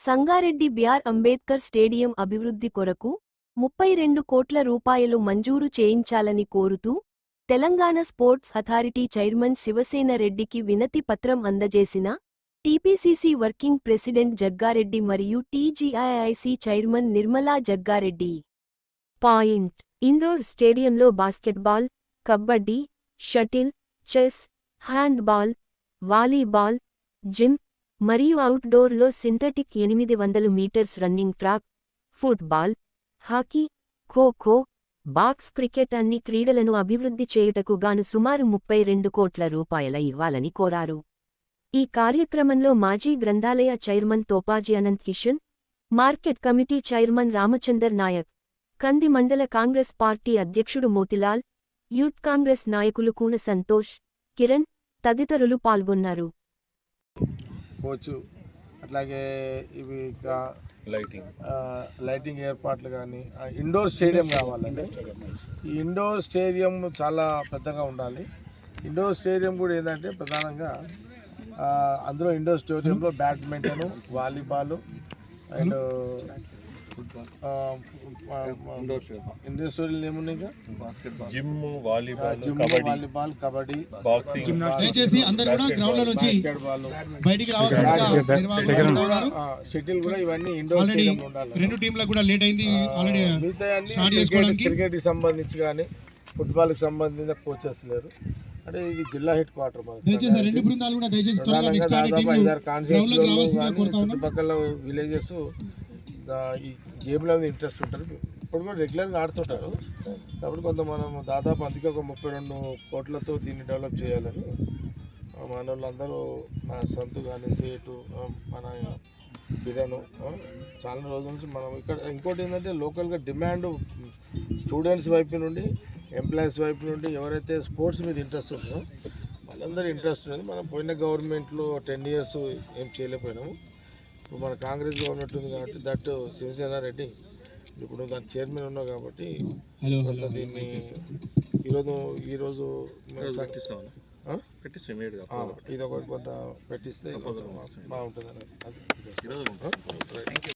Sangareddy BR Ambedkar stadium అభివృద్ధి కొరకు ముప్పై రెండు కోట్ల రూపాయలు మంజూరు చేయించాలని కోరుతూ Telangana sports authority chairman Shivasena రెడ్డికి వినతి పత్రం అందజేసిన టీపీసీసీ వర్కింగ్ ప్రెసిడెంట్ జగ్గారెడ్డి మరియు TGIIC chairman Nirmala Jaggareddy. Point. Indoor స్టేడియంలో basketball kabaddi shuttle chess handball volleyball gym మరియు అవుట్డోర్లో సింథటిక్ ఎనిమిది వందలు metres running track football hockey khokho box cricket అన్ని క్రీడలను అభివృద్ధి చేయుటకు గాను సుమారు ముప్పై రెండు కోట్ల రూపాయల ఇవ్వాలని కోరారు. ఈ కార్యక్రమంలో మాజీ గ్రంథాలయ chairman Topaji Anant Kishan market committee chairman Ramachandar Nayak Kandi మండల కాంగ్రెస్ పార్టీ అధ్యక్షుడు మోతిలాల్ యూత్ కాంగ్రెస్ నాయకులు కూన సంతోష్ కిరణ్ తదితరులు పాల్గొన్నారు. కోచ్ అట్లాగే ఇవి ఇంకా లైటింగ్ లైటింగ్ ఏర్పాట్లు కానీ ఇండోర్ స్టేడియం కావాలండి. ఈ ఇండోర్ స్టేడియం చాలా పెద్దగా ఉండాలి. ఇండోర్ స్టేడియం కూడా ఏంటంటే ప్రధానంగా ఆ, అందులో ఇండోర్ స్టేడియంలో బ్యాడ్మింటన్ వాలీబాల్ అండ్ ఇండోర్ ఏమున్నాయి ఇంకా gym volleyball gym kabaddi volleyball kabaddi boxing దయచేసి అందరూ కూడా గ్రౌండ్ నుంచి బయటికి ఉన్నారు. షటిల్ కూడా ఇవన్నీ ఇండోర్ స్టేడియం ఉండాలి. రెండు టీంలకు కూడా లేట్ అయింది ఆల్రెడీ క్రికెట్ సంబంధించి కానీ ఫుట్బాల్కి సంబంధించిన కోచెస్ లేరు. అంటే ఇది జిల్లా హెడ్ క్వార్టర్ దయచేసి రెండు బృందాలు కూడా దయచేసి చుట్టుపక్కల విలేజెస్ ఈ గేమ్లో ఇంట్రెస్ట్ ఉంటారు. ఇప్పుడు కూడా రెగ్యులర్గా ఆడుతుంటారు. కాబట్టి కొంత మనం దాదాపు అందుకే ఒక ముప్పై రెండు కోట్లతో దీన్ని డెవలప్ చేయాలని మన వాళ్ళందరూ నా సంతు కానీ సేటు మన కిరణ్ చాలా రోజుల నుంచి మనం ఇక్కడ ఇంకోటి ఏంటంటే లోకల్గా డిమాండ్ స్టూడెంట్స్ వైపు నుండి ఎంప్లాయీస్ వైపు నుండి ఎవరైతే స్పోర్ట్స్ మీద ఇంట్రెస్ట్ ఉందో వాళ్ళందరూ ఇంట్రెస్ట్ ఉంది మనం పోయిన గవర్నమెంట్లో టెన్ ఇయర్స్ ఏం చేయలేకపోయినాము. ఇప్పుడు మన కాంగ్రెస్ గవర్నమెంట్ ఉంది కాబట్టి దట్ శివసేన రెడ్డి ఇప్పుడు దాని చైర్మన్ ఉన్నావు కాబట్టి కొంత దీన్ని ఈరోజు ఈరోజు ఇది ఒకటి కొంత పెట్టిస్తే బాగుంటుంది ఆ?